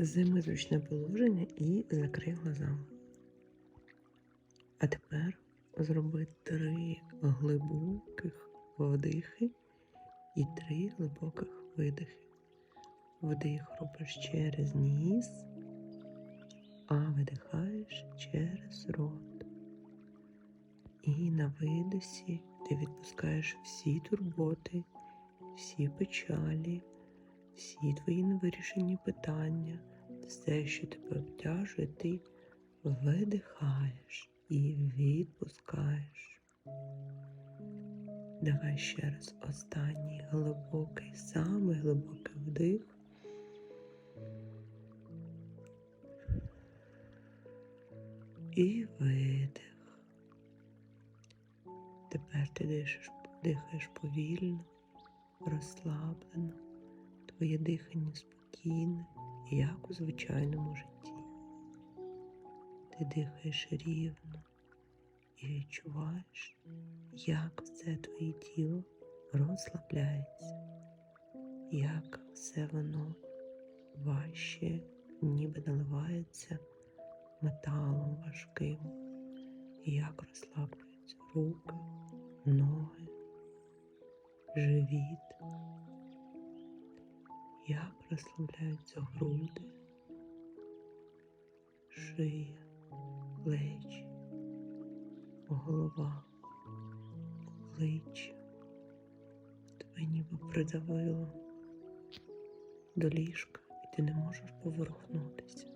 Займи зручне положення і закрий глаза. А тепер зроби три глибоких вдихи і три глибоких видихи. Вдих робиш через ніс, а видихаєш через рот. І на видосі ти відпускаєш всі турботи, всі печалі, всі твої невирішені питання, все, що тебе обтяжує, ти видихаєш і відпускаєш. Давай ще раз останній глибокий, самий глибокий вдих. І видих. Тепер ти дишиш, дихаєш повільно, розслаблено, твоє дихання спокійне, як у звичайному житті. Ти дихаєш рівно і відчуваєш, як все твоє тіло розслабляється, як все воно важче, ніби наливається металом важким, як розслаблюються руки, ноги, живіт, як розслабляються груди, шия, плечі, голова, обличчя. Тебе ніби придавило до ліжка, і ти не можеш поворухнутися.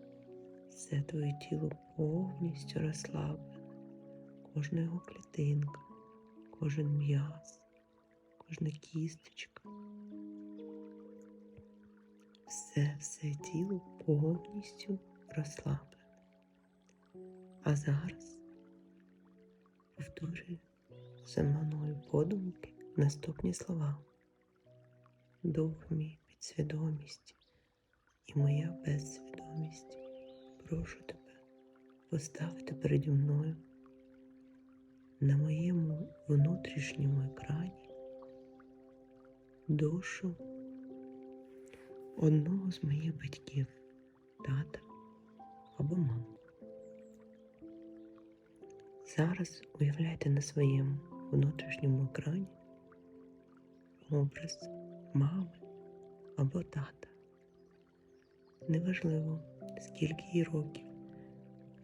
Все твоє тіло повністю розслаблене, кожна його клітинка, кожен м'яз, кожна кісточка. Все все тіло повністю розслаблене. А зараз повторюю за мною подумки наступні слова. Дух мій підсвідомість і моя безсвідомість. Прошу тебе поставити переді мною на моєму внутрішньому екрані душу одного з моїх батьків, тата або маму. Зараз уявляйте на своєму внутрішньому екрані образ мами або тата. Неважливо, скільки їй років,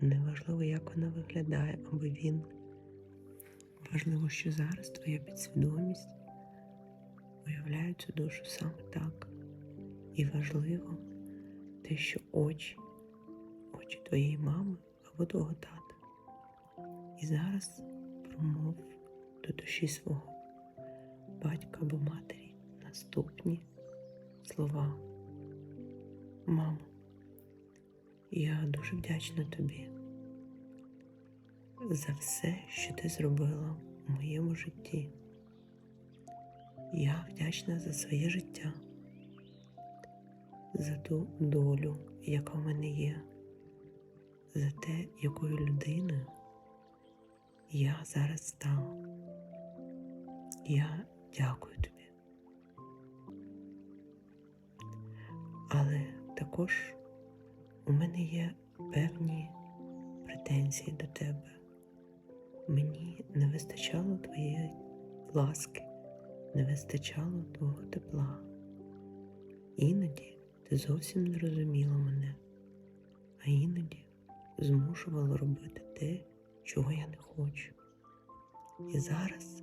неважливо, як вона виглядає або він. Важливо, що зараз твоя підсвідомість уявляє цю душу саме так. І важливо те, що очі, очі твоєї мами або твого тата. І зараз промов до душі свого батька або матері наступні слова. Мамо, я дуже вдячна тобі за все, що ти зробила у моєму житті. Я вдячна за своє життя, за ту долю, яка в мене є, за те, якою людиною я зараз стала. Я дякую тобі. Але також у мене є певні претензії до тебе. Мені не вистачало твоєї ласки, не вистачало твого тепла. Іноді ти зовсім не розуміла мене, а іноді змушувала робити те, чого я не хочу. І зараз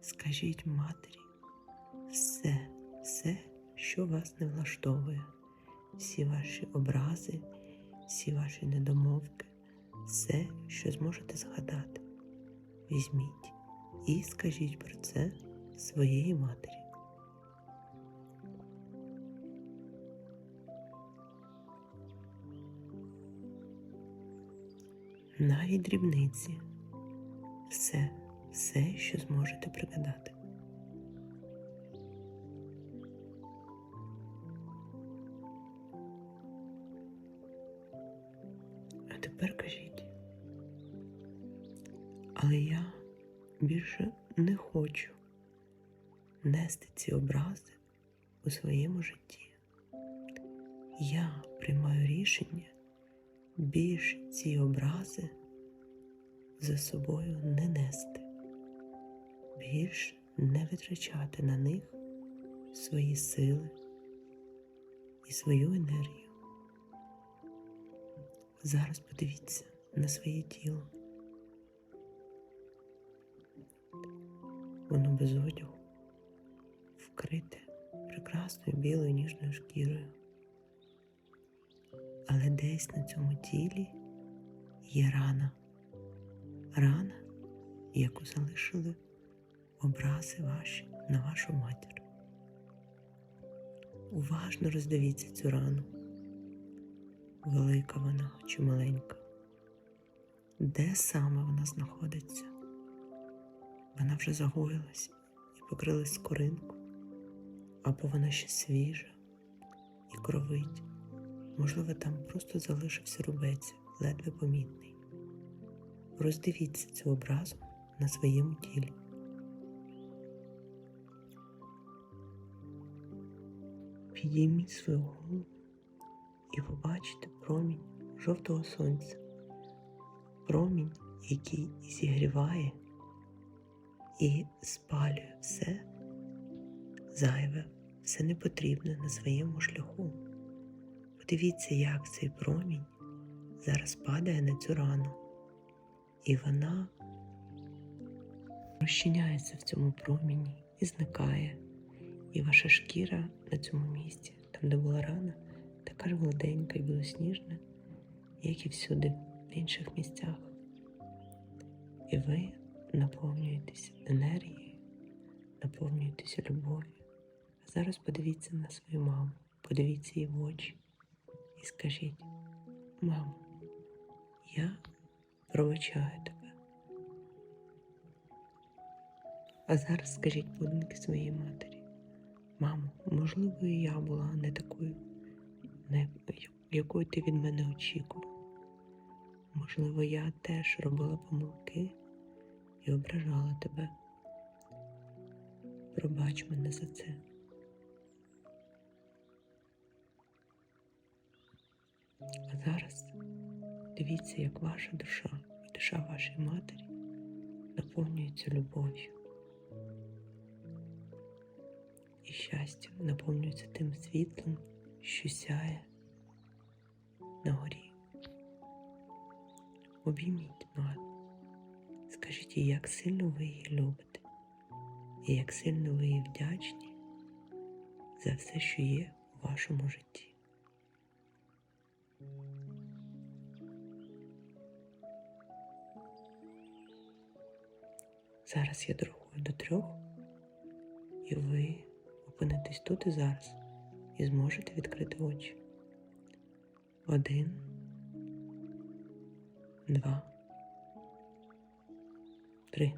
скажіть матері все, все, що вас не влаштовує, всі ваші образи, всі ваші недомовки, все, що зможете згадати. Візьміть і скажіть про це своєї матері. Навіть дрібниці, все, все, що зможете пригадати. А тепер кажіть. Але я більше не хочу нести ці образи у своєму житті. я приймаю рішення більш ці образи за собою не нести, більш не витрачати на них свої сили і свою енергію. Зараз подивіться на своє тіло. Воно без одягу, вкрите прекрасною білою ніжною шкірою. Десь на цьому тілі є рана. Рана, яку залишили образи ваші на вашу матір. Уважно роздивіться цю рану. Велика вона чи маленька. Де саме вона знаходиться? Вона вже загоїлась і покрилась скоринку, або вона ще свіжа і кровить. Можливо, там просто залишився рубець, ледве помітний. Роздивіться цю образу на своєму тілі. Підійміть свою голову і побачите промінь жовтого сонця, промінь, який зігріває і спалює все зайве, все непотрібне на своєму шляху. Подивіться, як цей промінь зараз падає на цю рану, і вона розчиняється в цьому проміні і зникає. І ваша шкіра на цьому місці, там, де була рана, така ж гладенька і білосніжна, як і всюди в інших місцях. І ви наповнюєтесь енергією, наповнюєтеся любов'ю. А зараз подивіться на свою маму, подивіться їй в очі і скажіть: мамо, я пробачаю тебе. А зараз скажіть подумки своїй матері. Мамо, можливо, і я була не такою, не, якою ти від мене очікував. Можливо, я теж робила помилки і ображала тебе. Пробач мене за це. А зараз дивіться, як ваша душа і душа вашої матері наповнюється любов'ю. І щастя наповнюється тим світлом, що сяє на горі. Обійміть маму, скажіть їй, як сильно ви її любите, і як сильно ви їй вдячні за все, що є у вашому житті. Зараз я дорахую до трьох, і ви опинитесь тут і зараз і зможете відкрити очі. Один, два, три.